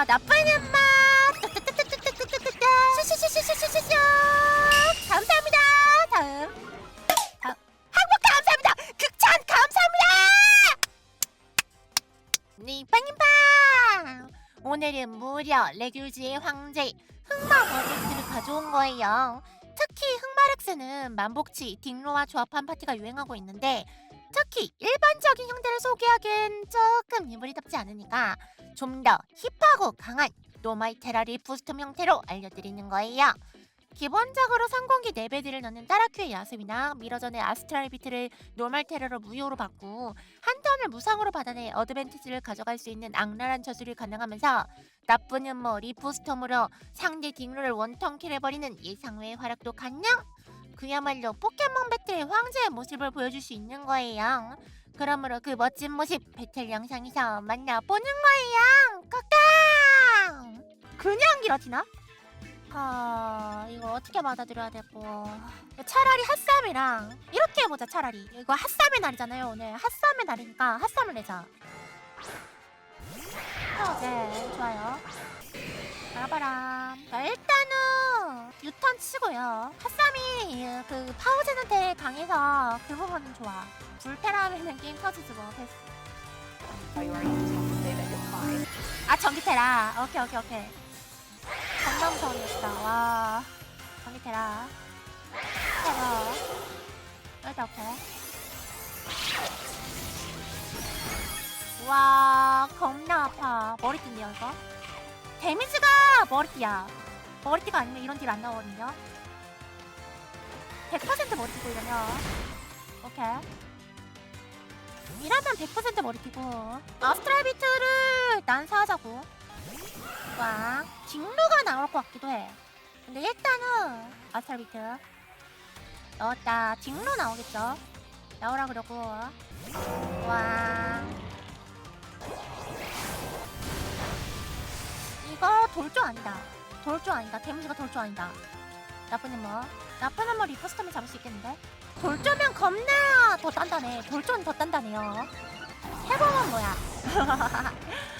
저 나쁜 음악 뚜뚜뚜뚜뚜뚜뚜뚜뚜 슈슈슈슈슈슈슈 감사합니다 다음 다음 항복 감사합니다 극찬 감사합니다 니빵님빵 오늘은 무려 레귤즈의 황제 흑마 버렉스를 가져온 거예요 특히 흑마렉스는 만복치 딩로와 조합한 파티가 유행하고 있는데 특히 일반적인 형태를 소개하기엔 조금 유물이답지 않으니까 좀 더 힙하고 강한 노말 테라리 부스텀 형태로 알려드리는 거예요. 기본적으로 상공기 4배들을 넣는 따라큐의 야습이나 미러전의 아스트랄 비트를 노말 테러로 무효로 받고 한 턴을 무상으로 받아내 어드밴티지를 가져갈 수 있는 악랄한 저술이 가능하면서 나쁜 음모 리부스텀으로 상대 딩로를 원턴 킬 해버리는 예상외의 활약도 가능! 그야말로 포켓몬 배틀의 황제의 모습을 보여줄 수 있는 거예요. 그러므로 그 멋진 모습 배틀 영상에서 만나보는 거예요. 까깡! 그냥 기라티나? 아 이거 어떻게 받아들여야 되고 차라리 핫쌈이랑 이렇게 해보자 차라리 이거 핫쌈의 날이잖아요 오늘 핫쌈의 날이니까 핫쌈을 내자 어, 네 좋아요 바라바람 자, 일단은 유턴 치고요. 핫쌈이 그 파우젠한테 강해서 그 부분은 좋아. 불테라면은 게임 터지지 뭐 you're fine? 아 전기테라. 오케이 오케이 오케이. 녀석이다. 와 전기테라. 테러 일단 오케이 와 겁나 아파. 머리띠인데요 이거. 데미지가 머리띠야 머리띠가 아니면 이런 딜 안 나오거든요. 100% 머리띠고 이러면. 오케이. 이러면 100% 머리띠고. 아스트랄 비트를 난사하자고. 와 딩루가 나올 것 같기도 해. 근데 일단은 아스트랄 비트. 넣었다. 딩루 나오겠죠? 나오라 그러고. 와 이거 돌조 아니다 돌조 아니다. 데미지가 돌조 아니다. 나쁜 뭐 나쁜 한머 리퍼스터면 잡을 수 있겠는데? 돌조면 겁나 더 단단해. 돌조는 더 단단해요. 해보면 뭐야?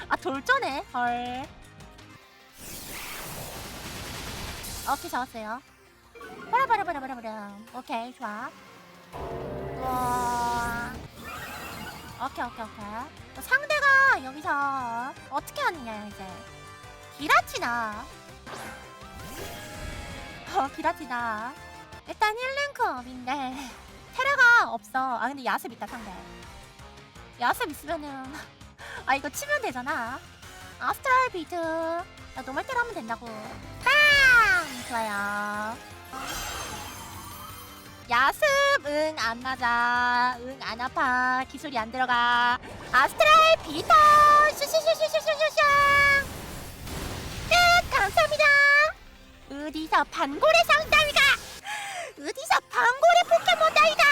아 돌조네? 헐. 오케이 잡았어요. 바라바라바라바라바라. 오케이 좋아. 와. 오케이 오케이 오케이. 상대가 여기서 어떻게 하느냐 이제. 기라치나 어 기라치나 일단 1랭크업인데 테라가 없어. 아 근데 야습 있다 상대. 야습 있으면은 아 이거 치면 되잖아. 아스트랄 비트. 나 노멀 테라 하면 된다고. 빵 좋아요. 야습! 응 안 맞아. 응 안 아파. 기술이 안 들어가. 아스트랄 비트 슈슈슈슈슈슈슈 어디서 반고래 상담이가? 어디서 반고래 포켓몬 따위가?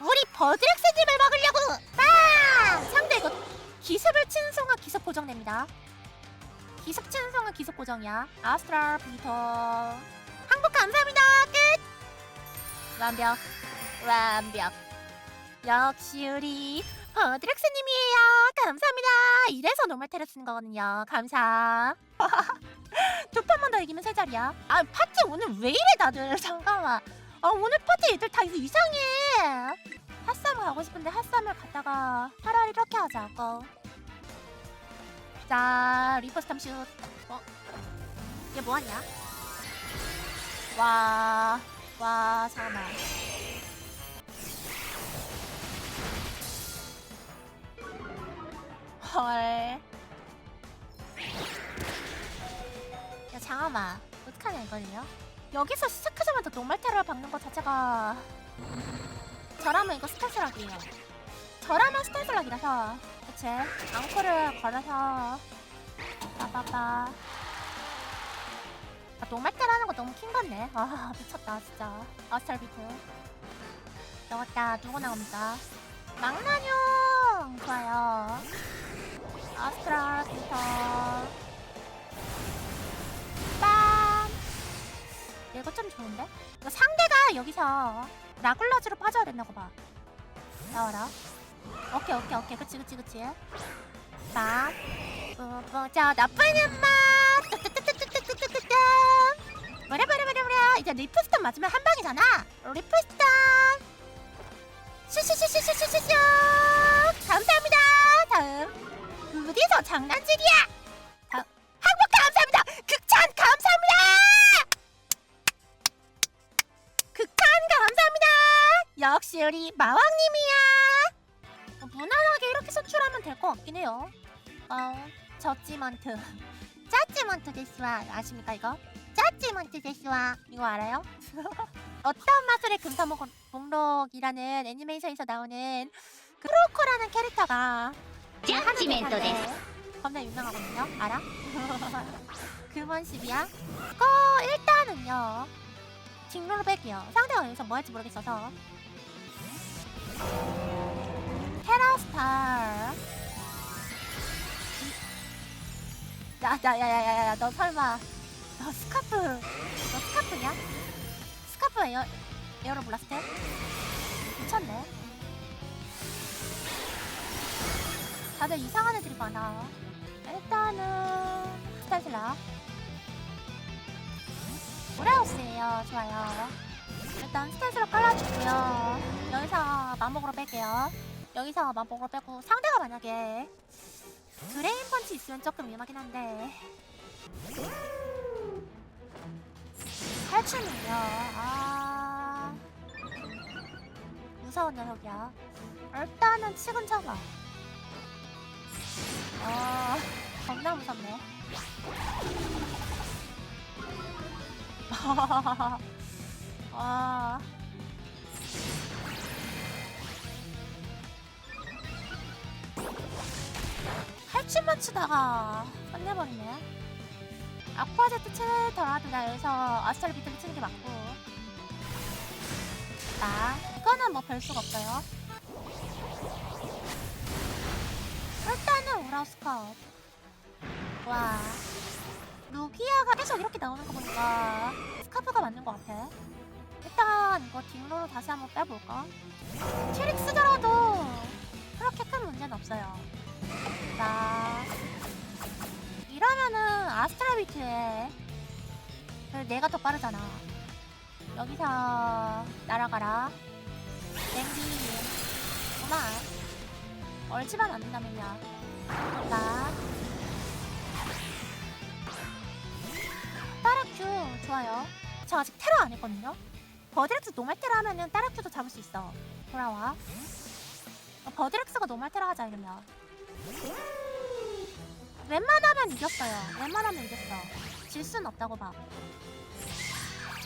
우리 버드렉스님을 먹으려고! 빵! 상대 이거 기습을 치는 순간 기습 고정됩니다. 기습 치는 순간 기습 고정이야. 아스트랄 비터. 항복 감사합니다. 끝! 완벽. 완벽. 역시 우리 버드렉스님이에요. 감사합니다. 이래서 노멀 테라 쓰는 거거든요. 감사 두 판만 더 이기면 세 자리야. 아 파티 오늘 왜 이래 다들? 잠깐만. 아 오늘 파티 애들 다 이상해. 핫쌈 가고 싶은데 핫쌈을 갔다가 차라리 이렇게 하자 고. 자 리퍼스탐 슛. 어? 얘 뭐하냐? 와... 와 잠깐만 헐 잠깐만 어떡하냐 이걸요? 여기서 시작하자마자 노말 테러를 박는 것 자체가 저라면 이거 스탈스락이에요. 저라면 스탈스락이라서 그치? 앙코를 걸어서 빠빠빠. 아, 노말 테러 하는 거 너무 킹 같네 아 미쳤다 진짜. 아스탈 비트. 넣었다 누구 나옵니까 망나뇽! 좋아요. 아스트랄 비트 이거 좀 좋은데? 이거 상대가 여기서 라굴러즈로 빠져야 된다고 봐. 나와라. 오케이, 오케이, 오케이. 그치, 그치, 그치. 막, 어, 뭐, 저 나쁜 엄마. 뚜뚜뚜뚜뚜뚜뚜뚜뚜. 뭐래, 뭐래, 뭐래, 뭐래. 이제 리프스턴 맞으면 한 방이잖아. 리프스턴. 슈슈슈슈슈슈슈. 감사합니다. 다음. 무디서 장난질이야. 역시 우리 마왕님이야. 어, 무난하게 이렇게 선출하면 될 것 같긴 해요. 어, 저지먼트. 짜지먼트 데스와 아십니까 이거? 짜지먼트 데스와 이거 알아요? 어떤 마술의 금사목 목록이라는 애니메이션에서 나오는 크로코라는 캐릭터가 짜지멘토 데스 겁나 유명하거든요 알아? 금원십이야 거 일단은요 딩로로 뺄게요 상대가 여기서 뭐 할지 모르겠어서 야야야야야야 너 설마 너 스카프 너 스카프냐? 스카프 에어 에어로 블라스트? 미쳤네. 다들 이상한 애들이 많아. 일단은 스타일라. 오레오스예요. 좋아요. 일단 스탠스로 깔아주고요. 여기서 맘목으로 뺄게요. 여기서 맘목으로 빼고 상대가 만약에 드레인 펀치 있으면 조금 위험하긴 한데. 탈춤이요. 아. 무서운 녀석이야. 일단은 치근 쳐봐 아 겁나 무섭네. 아 탈춤만 추다가 끝내버리네. 아쿠아제트 치더라도 나 여기서 아스타를 비틀리 치는 게 맞고. 나 이거는 뭐 별 수가 없어요. 일단은 오라우스컵 와 루기아가 계속 이렇게 나오는 거 보니까 스카프가 맞는 것 같아. 일단 이거 딩로로 다시 한번 빼볼까? 트릭 쓰더라도 그렇게 큰 문제는 없어요 자 이러면은 아스트라비트에 내가 더 빠르잖아. 여기서 날아가라. 냉기. 그만. 얼지만 않는다면야. 나 따라큐 좋아요. 저 아직 테러 안 했거든요? 버드렉스 노말 테러 하면은 따라큐도 잡을 수 있어. 돌아와. 어, 버드렉스가 노말 테러 하자 이러면 웬만하면 이겼어요. 웬만하면 이겼어. 질 순 없다고 봐.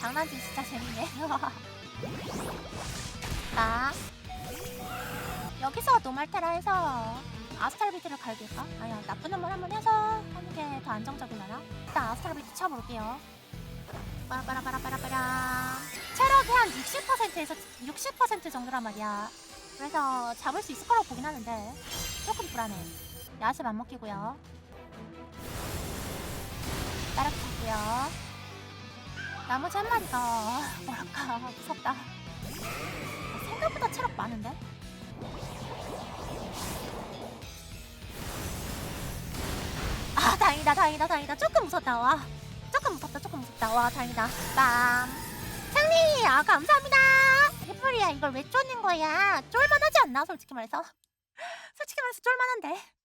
장난치 진짜 재밌네. 나 여기서 노말 테러 해서 아스탈비트를 갈길까? 아니야 나쁜 놈을 한번 해서 하는 게 더 안정적이려나? 일단 아스탈비트 쳐볼게요. 빠라빠라빠라빠라빠라. 체력이 한 60%에서 60% 정도란 말이야. 그래서 잡을 수 있을 거라고 보긴 하는데 조금 불안해. 야습 안 먹히고요. 따라붙고요. 나머지 한 마리가 뭐랄까 무섭다. 생각보다 체력 많은데? 아 다행이다 다행이다 다행이다. 조금 무섭다 와. 조금 무섭다 조금 무섭다. 와 다행이다. 빰. 승리 아 감사합니다. 해프리야 이걸 왜 쫓는 거야? 쫄만하지 않나 솔직히 말해서 솔직히 말해서 쫄만한데